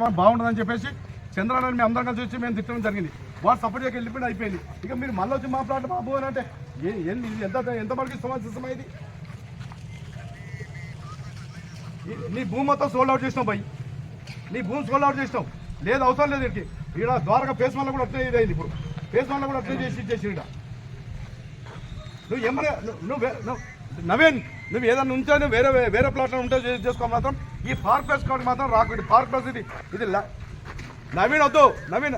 బాగుంటుందని చెప్పేసి చంద్రనారాయణ మేము అందరం కలిసి వచ్చి మేము తిట్టడం జరిగింది. వాడు సపోర్ట్ చేయక వెళ్ళిపోయి అయిపోయింది. ఇక మీరు మళ్ళీ వచ్చి మా ప్లాట్ మా అని అంటే ఏంది ఇది ఎంత ఎంత మనకి సమాజ సిస్టమ్ ఇది? నీ భూమి మొత్తం సోల్డ్ అవుట్ చేసినావు భయ్ నీ భూమి సోల్డ్ అవుట్ చేసినావు. లేదు అవసరం లేదు ఇక్కడికి ఇక్కడ ద్వారగా ఫేస్ వల్ల కూడా అట్లే ఇది అయింది ఇప్పుడు. ఫేస్ వల్ల కూడా అట్లే చేసి ఇచ్చేసి ఇక్కడ నువ్వు ఏమన్నా నువ్వు- నువ్వు నవీన్ నువ్వు ఏదైనా ఉంటే నువ్వు వేరే వేరే ప్లాట్లో ఉంటే చేసుకో మాత్రం. ఈ పార్క్ ప్లేస్ కాబట్టి మాత్రం రాకు. ఇది పార్క్ ప్లేస్ ఇది ఇది ల- నవీన్ వద్దు. నవీన్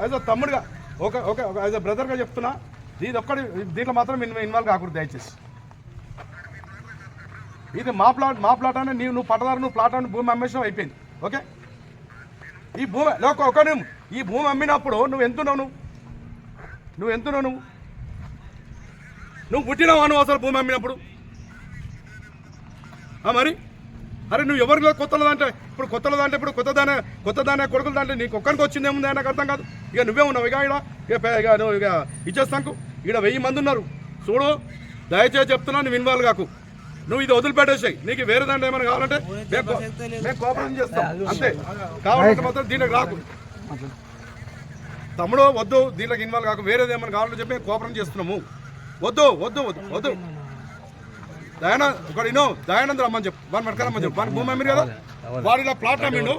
యాజ్ అ తమ్ముడుగా ఓకే ఓకే యాజ్ అ బ్రదర్గా చెప్తున్నా ఇది ఒక్కడి దీంట్లో మాత్రం ఇన్వాల్వ్ కాకూడదు దయచేసి. ఇది మా ప్లాట్ మా ప్లాట్ అనే నీవు నువ్వు పట్టదారు నువ్వు ప్లాట్ అని భూమి అమ్మేసావు అయిపోయింది. ఓకే? ఈ భూమి లే, ఒక ఈ భూమి అమ్మినప్పుడు నువ్వు ఎంతున్నావు నువ్వు? నువ్వు ఎంతున్నావు నువ్వు? నువ్వు పుట్టినావా నువ్వు అసలు భూమి అమ్మినప్పుడు? మరి? అరే నువ్వు ఎవరిలో కొత్తలో అంటే ఇప్పుడు కొత్తలో అంటే ఇప్పుడు కొత్త దానే కొత్త దానే కొడుకులు దాంట్లో నీకు ఒక్కరికి వచ్చింది ఏముంది నాకు అర్థం కాదు. ఇక నువ్వే ఉన్నావు ఇక ఇక ఇక ఇక నువ్వు ఇక ఇచ్చేస్తాకు. ఇక్కడ వెయ్యి మంది ఉన్నారు. చూడు దయచేసి చెప్తున్నా నువ్వు ఇన్వాల్వ్ కాకు. నువ్వు ఇది వదిలిపెట్టేసాయి. నీకు వేరే దాంట్లో ఏమైనా కావాలంటే మేము కో- కోఆపరేషన్ చేస్తాం. అంతే. కావాలంటే మాత్రం దీనికి రాకు. తమ్ముడు వద్దు దీంట్లోకి ఇన్వాల్వ్ కాకు. వేరేది ఏమైనా కావాలంటే చెప్పి కోపరం కోఆపరేషన్ చేస్తున్నాము. వద్దు వద్దు వద్దు వద్దు. దయానంద్ ఒకటి విను. దయానంద్ రమ్మని చెప్పు. వాడిని పట్టుకరమ్మని చెప్పు. వాడిని భూమి అమ్మిరు కదా వాడు ఇలా ప్లాట్ అమ్మిండు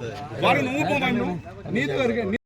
వాడు. నువ్వు భూమి అమ్మిను నీది